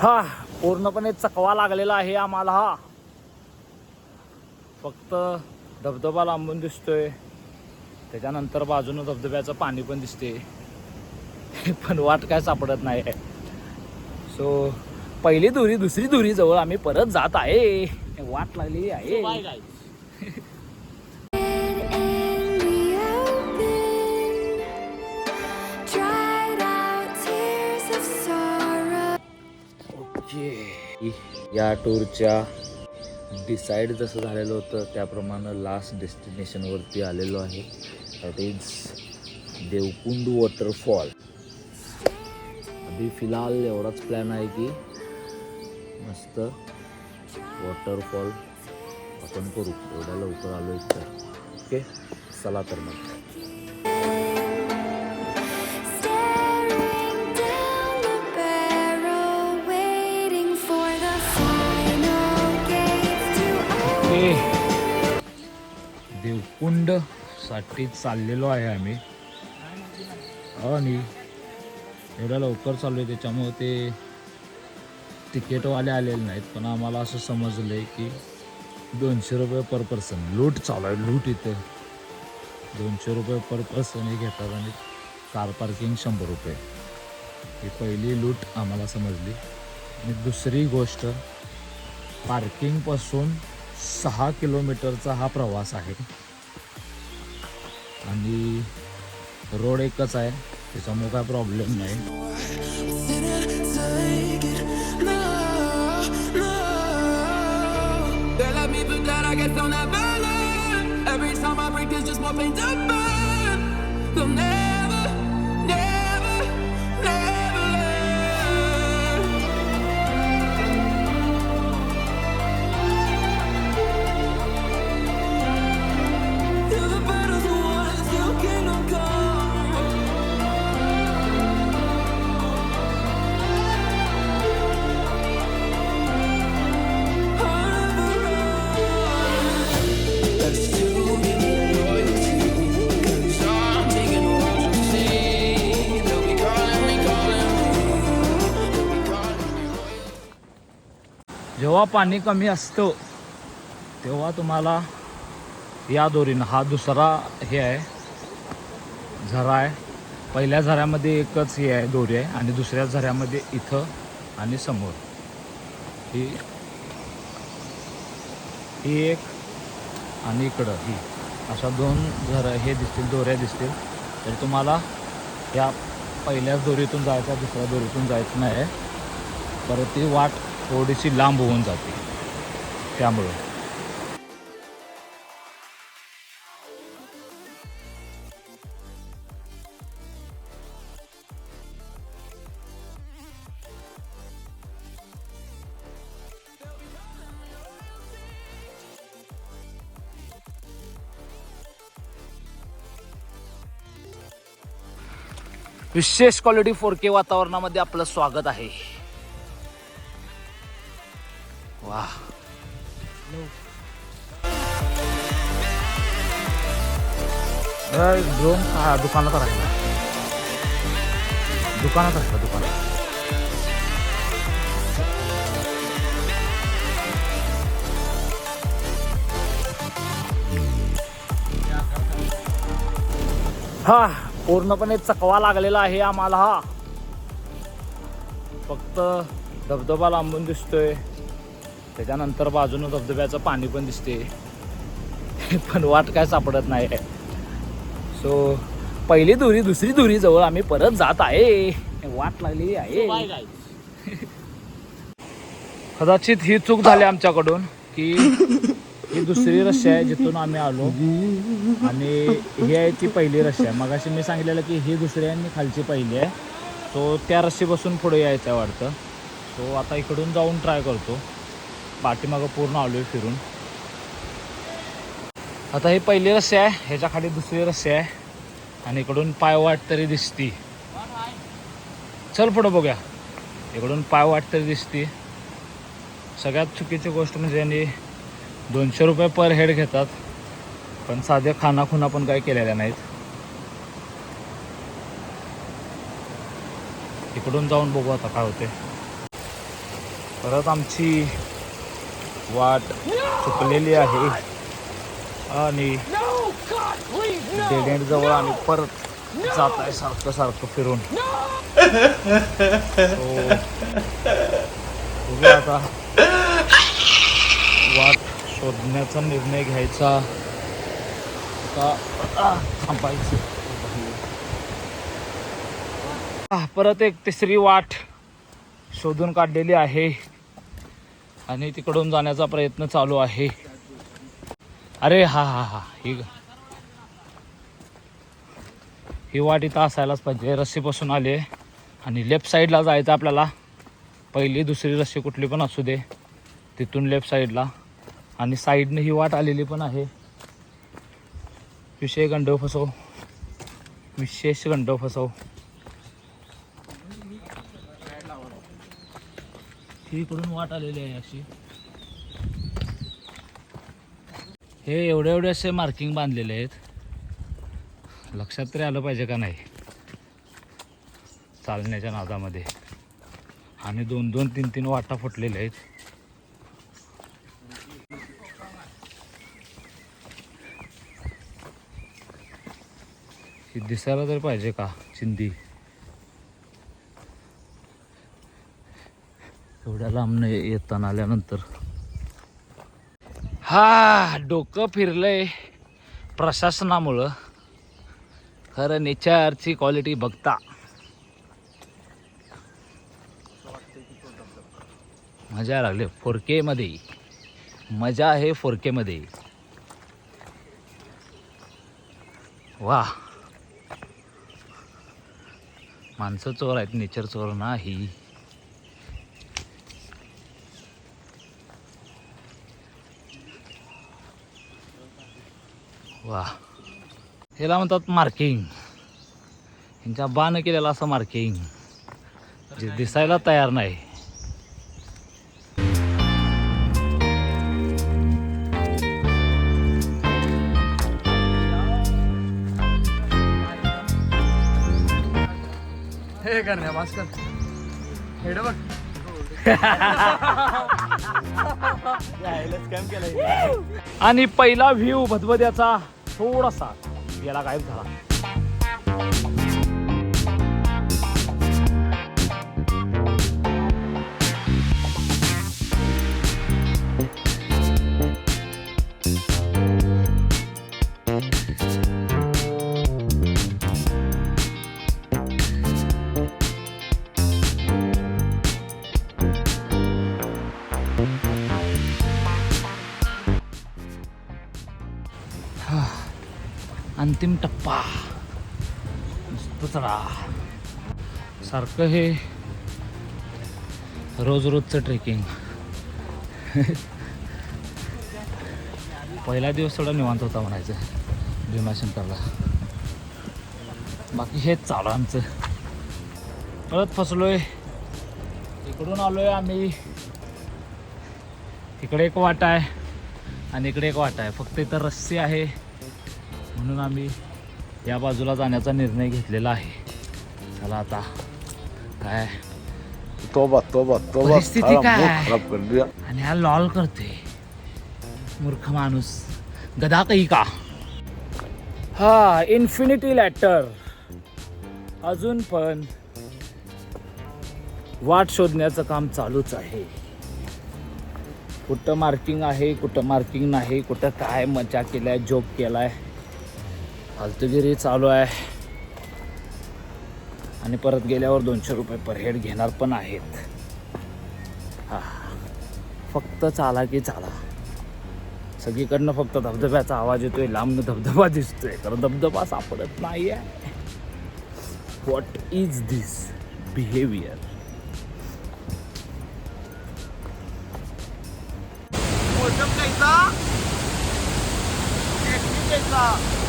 हा पूर्णपणे चकवा लागलेला आहे आम्हाला हा. फक्त धबधबा लांबून दिसतोय. त्याच्यानंतर बाजूनं धबधब्याचं पाणी पण दिसते पण वाट काय सापडत नाही. सो पहिली दुरी दुसरी दुरी जवळ आम्ही परत जात आहे. वाट लागलेली आहे. की या टूरच्या डिसाईड जसं झालेलं होतं त्याप्रमाणे लास्ट डेस्टिनेशनवरती आलेलो आहे. दॅट इज देवकुंड वॉटरफॉल अभी फिलहाल एवढाच प्लॅन आहे की मस्त वॉटरफॉल आपण करू. एवढ्या लवकर आलो एक तर. ओके चला तर मग. साठी चाललेलो आहे आम्ही. हो आणि एवढ्या लवकर चाललो आहे त्याच्यामुळे ते तिकीटवाले आलेले नाहीत. पण आम्हाला असं समजलं आहे की दोनशे रुपये पर पर्सन लूट चालू आहे लूट इथे. दोनशे रुपये पर पर्सन हे घेतात आणि कार पार्किंग शंभर रुपये. ही पहिली लूट आम्हाला समजली. आणि दुसरी गोष्ट पार्किंगपासून सहा किलोमीटरचा हा प्रवास आहे. आणि रोड एकच आहे त्याच्यामुळे काय प्रॉब्लेम नाही. जेव्हा पाणी कमी असतं तेव्हा तुम्हाला या दोरीनं हा दुसरा हे आहे झरा आहे. पहिल्या झऱ्यामध्ये एकच हे आहे दोरी आहे आणि दुसऱ्या झऱ्यामध्ये इथं आणि समोर. ही ही एक आणि इकडं ही. अशा दोन झरं हे दिसतील दोऱ्या दिसतील. तर तुम्हाला या पहिल्याच दोरीतून जायचं दुसऱ्या दोरीतून जायचं नाही. आहे परत ती वाट थोडीशी लांब होऊन जाते. त्यामुळं. विशेष क्वालिटी फोर के वातावरणामध्ये आपलं स्वागत आहे. ड्रोन हा दुकानात राहिला दुकानात राहिला दुकानात. हा पूर्णपणे चकवा लागलेला आहे आम्हाला. हा फक्त धबधबा लांबून दिसतोय. त्याच्यानंतर बाजूनं धबधब्याचं पाणी पण दिसते पण वाट काय सापडत नाही सो पहिली दुरी दुसरी दुरी जवळ आम्ही परत जात आहे. वाट लागलेली आहे. कदाचित ही चूक झाली आमच्याकडून की ही दुसरी रस्सी आहे जिथून आम्ही आलो. आणि ही आहे ती पहिली रस्सी आहे. मगाशी मी सांगितलेलं की ही दुसरी आहे आणि खालची पहिली आहे. सो त्या रस्सीपासून पुढे यायचं आहे वाटतं. सो आता इकडून जाऊन ट्राय करतो. पाठीमागं पूर्ण आलो आहे फिरून. आता हे पहिली रस्सी आहे ह्याच्या खाली दुसरी रस्सी आहे आणि इकडून पायवाट तरी दिसती. चल पुढं बघूया. इकडून पायवाट तरी दिसती. सगळ्यात चुकीची गोष्ट म्हणजे यांनी दोनशे रुपये पर हेड घेतात पण साध्या खानाखुना पण काही केलेल्या नाहीत. इकडून जाऊन बघू आता काय होते परत आमची वाट चुकलेली आहे. आणि डेड जवळ आम्ही परत जात आहे सारखं सारखं फिरून. बघूया आता. वाट शोधण्याचा निर्णय घ्यायचा. थांबायचं. परत एक तिसरी वाट शोधून काढलेली आहे. आणि तिकडून जाण्याचा प्रयत्न चालू आहे. अरे हा हा हा. ही ही वाट इथं असायलाच पाहिजे. रस्सीपासून आले आणि लेफ्ट साईडला जायचं आपल्याला. पहिली दुसरी रस्सी कुठली पण असू दे. तिथून लेफ्ट साईडला आणि साईडने ही वाट आलेली पण आहे. विषय गंडव फसव. विशेष गंडव फसव. ही इकडून वाट आलेली आहे अशी. हे एवढे एवढे असे मार्किंग बांधलेले आहेत. लक्षात तरी आलं पाहिजे का नाही? चालण्याच्या नादामध्ये. आणि दोन दोन तीन तीन वाटा फुटलेल्या आहेत. ही दिसायला तर पाहिजे का चिंदी? एवढ्या लांबनं येताना आल्यानंतर. हा डोकं फिरलंय प्रशासनामुळं. खरं नेचरची क्वालिटी बघता. मजा लागली. फोरकेमध्ये मजा आहे फोरकेमध्ये वा. माणसं चोर आहेत नेचर चोर नाही. वा. ह्याला म्हणतात मार्किंग ह्यांच्या बाण केलेलं असं मार्किंग जे दिसायला तयार नाही. हे करण्या भास्कर हेड बघ आणि पहिला व्ह्यू भदभद्याचा थोडासा याला गायब झाला. अंतिम टप्पा. नुसतं चढा सारखं हे रोज रोजचं ट्रेकिंग पहिला दिवस थोडा निवांत होता म्हणायचं भीमाशंकरला बाकी हेच चालू आमचं. परत फसलोय. इकडून आलोय आम्ही. तिकडे एक वाटा आहे आणि इकडे एक वाटा आहे. फक्त इथं रस्सी आहे. म्हणून आम्ही या बाजूला जाण्याचा निर्णय घेतलेला आहे. चला आता काय? तोबा तोबा तोबा परिस्थिती काय? मूड खराब कर दिया. आणि हा लॉल करते मूर्ख माणूस. गदा काही का? हा इन्फिनिटी लॅटर अजून पण वाट शोधण्याचं काम चालूच आहे. कुठं मार्किंग आहे कुठं मार्किंग नाही कुठं काय मजा केलाय जोक केलाय. फालतुगिरी चालू आहे. आणि परत गेल्यावर दोनशे रुपये पर हेड घेणार पण आहेत. हा. फक्त चाला की चाला. सगळीकडनं फक्त धबधब्याचा आवाज येतोय लांबनं धबधबा दिसतोय. तर धबधबा सापडत नाही आहे व्हॉट इज धिस बिहेवियर घ्यायचा